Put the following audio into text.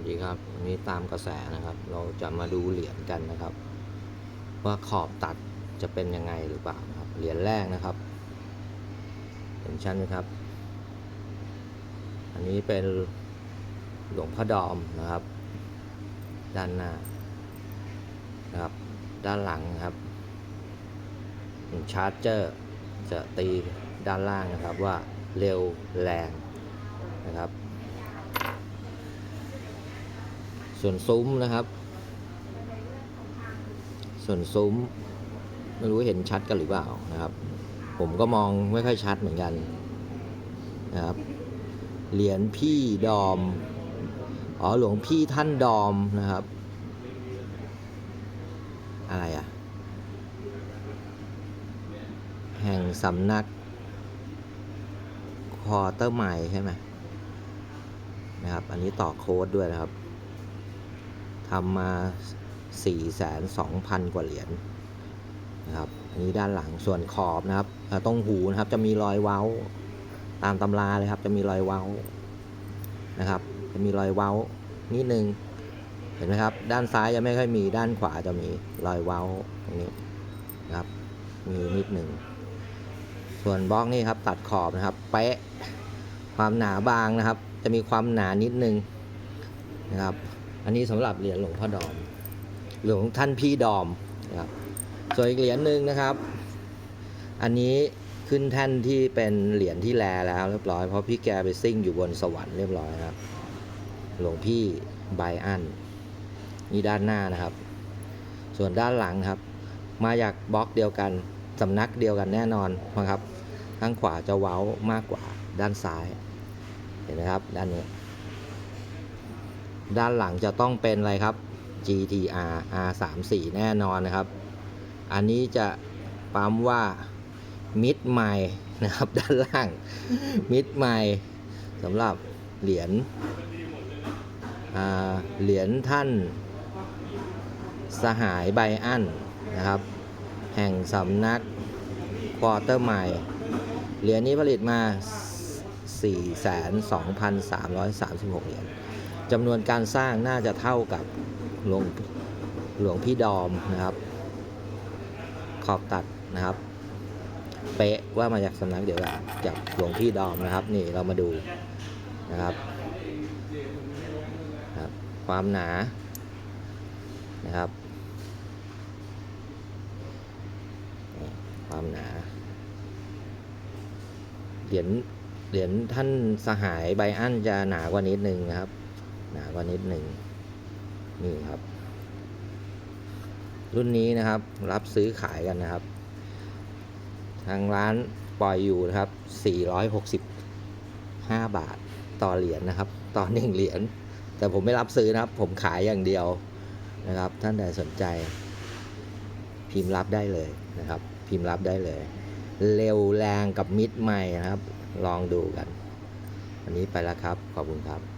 วัสดีครับวันนี้ตามกระแสนะครับ เราจะมาดูเหรียญกันนะครับ ว่าขอบตัดจะเป็นยังไงหรือเปล่าครับเหรียญแรกนะครับ เห็นชัดไหมครับ อันนี้เป็นหลวงพ่อดอมนะครับ ด้านหน้านะครับ ด้านหลังครับชาร์จเจอร์จะตีด้านล่างนะครับว่าเร็วแรงนะครับ ส่วนซุ้มนะครับ ส่วนซุ้ม ไม่รู้เห็นชัดกันหรือเปล่านะครับ ผมก็มองไม่ค่อยชัดเหมือนกันนะครับ เหรียญพี่ดอม อ๋อหลวงพี่ท่านดอมนะครับ อะไรอะแห่งสำนักคอเตอร์ไมล์ใช่ไหมนะครับ อันนี้ต่อโค้ดด้วยนะครับ ทำมา4,2,000 กว่าเหรียญนะครับอันนี้ด้านหลังส่วนขอบนะครับเอ่อตรงหูนะครับจะมีรอยเว้า ตามตำราเลยครับ จะมีรอยเว้านะครับ จะมีรอยเว้านิดนึงเห็นไหมครับ ด้านซ้ายจะไม่ค่อยมีด้านขวาจะมีรอยเว้าตรงนี้นะครับ มีนิดหนึ่งส่วนบล็อกนี่ครับตัดขอบนะครับเป๊ะความหนาบางนะครับ จะมีความหนานิดนึงนะครับ อันนี้สำหรับเหรียญหลวงพ่อดอม หลวงท่านพี่ดอมนะครับส่วนอีกเหรียญหนึ่งนะครับ อันนี้ขึ้นแท่นที่เป็นเหรียญที่แลแล้วเรียบร้อยเพราะพี่แกไปซิ่งอยู่บนสวรรค์เรียบร้อยครับ หลวงพี่ไบอันนี่ด้านหน้านะครับ ส่วนด้านหลังครับ มาจากบล็อกเดียวกันสำนักเดียวกันแน่นอนนะครับ ข้างขวาจะเว้ามากกว่าด้านซ้าย เห็นไหมครับ ด้านนี้ ด้านหลังจะต้องเป็นอะไรครับ GTR R34 แน่นอนนะครับ อันนี้จะปั๊มว่า Mid m i นะครับด้านล่าง Mid m i สำหรับเหรียญเหรียญท่านสหายไบอันนะครับ แห่งสำนักควอเตอร์ไมล์เหรียญนี้ผลิตมา 42,336 เหรียญ จำนวนการสร้างน่าจะเท่ากับหลวงหลวงพี่ดอมนะครับ ขอบตัดนะครับ เป๊ะว่ามาจากสำนักเดียวกันจากหลวงพี่ดอมนะครับ นี่เรามาดูนะครับครับ ความหนานะครับ ความหนาเหรียญเหรียญท่านสหายไบอันจะหนากว่านิดนึงนะครับ หนากว่านิดหนึ่งนี่ครับ รุ่นนี้นะครับ รับซื้อขายกันนะครับ ทางร้านปล่อยอยู่นะครับ 465 บาทต่อเหรียญนะครับ ต่อหนึ่งเหรียญ แต่ผมไม่รับซื้อนะครับ ผมขายอย่างเดียวนะครับ ท่านใดสนใจ พิมพ์รับได้เลยนะครับ พิมพ์รับได้เลย เร็วแรงกับมิดใหม่นะครับ ลองดูกัน วันนี้ไปแล้วครับ ขอบคุณครับ